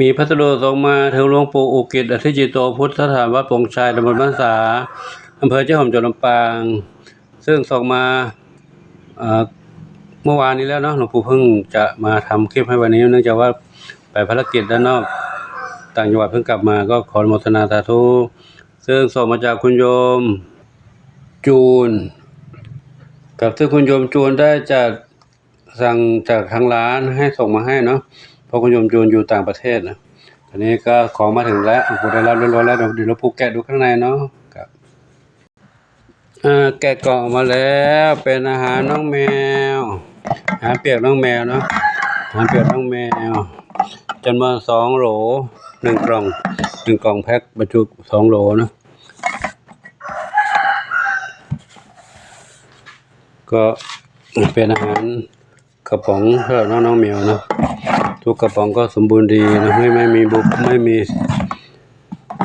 มีพัสดุส่งมาถึงหลวงปู่อุกิจอธิจิโตพุทธสถานวัดปงชัยตำบลบ้านสาอำเภอเจ้าหอมจังหวัดลำปาง ซึ่งส่งมาเมื่อวานนี้แล้วเนาะหลวงปู่เพิ่งจะมาทำคลิปให้วันนี้เนื่องจากว่าไปภารกิจด้านนอกต่างจังหวัดเพิ่งกลับมาก็ขออนุโมทนาสาธุซึ่งส่งมาจากคุณโยมจูน กับซึ่งคุณโยมจูนได้จัดสั่งจากทางร้านให้ส่งมาให้เนาะ ราะคุณโยมจูนอยู่ต่างประเทศนะอันนี้ก็ของมาถึงแล้วผมได้รับเรียบร้อยแล้วเดี๋ยวเราผูกแกะดูข้างในเนาะครับแกะกล่องมาแล้วเป็นอาหารน้องแมวอาหารเปียกน้องแมวเนาะอาหารเปียกน้องแมวจำนวนสองโหลหนึ่งกล่องหนึ่งกล่องแพ็คบรรจุสองโหลนะก็เป็นอาหาร ระป๋องสำหรับน้องน้องๆแมวนะทุกกระป๋องก็สมบูรณ์ดีนะไม่ไม่มีบุบไม่มี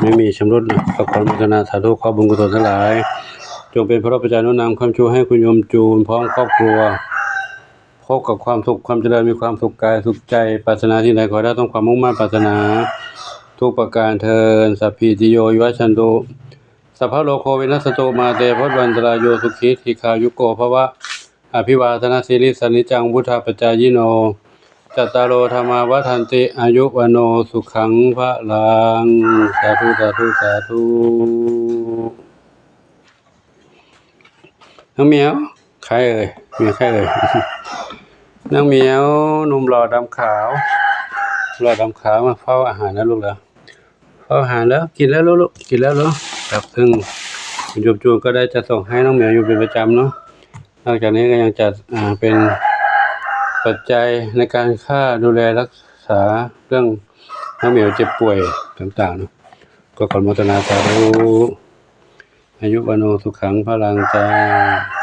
ไม่มีชำรุดนะขอความกรุณาสาธุขอบุญกุศลทั้งหลาย จงเป็นพระประจานุนำความชูให้คุณโยมจูนพร้อมครอบครัวพบกับความสุขความเจริญมีความสุขกายสุขใจปรารถนาที่ใดขอได้ต้องความมุ่งมั่นปรารถนา ทุกประการเทินสัพพิติโยวิวัชชันตุสัพพะโลกโควินัสตุมาเตพจวันตรายโยสุขีทีคายุโกภวะ อภิวาทนาสิริสนิจังวุธาปจายโน จัตตารโรธรรมาวัฏันติอายุวโนสุขังพระลังสาธุสาธุสาธุน้องเมียวใครเอ่ยเมียใครเอ่ยน้องเมียวหนุ่มหล่อดำขาวหล่อดำขาวมาเฝ้าอาหารนะลูกเหรอเฝ้าอาหารแล้วกินแล้วลูกกินแล้วเหรอครับซึ่งคุณโยมจูนก็ได้จะส่งให้น้องเหมียวอยู่เป็นประจำเนาะ นอกจากนี้ก็ยังจัดเป็นปัจจัยในการค่าดูแลรักษาเรื่องน้องเหมียวเจ็บป่วยต่างๆเนะก็ขออนุโมตนาสาธุอายุวโนสุขังพลังใจา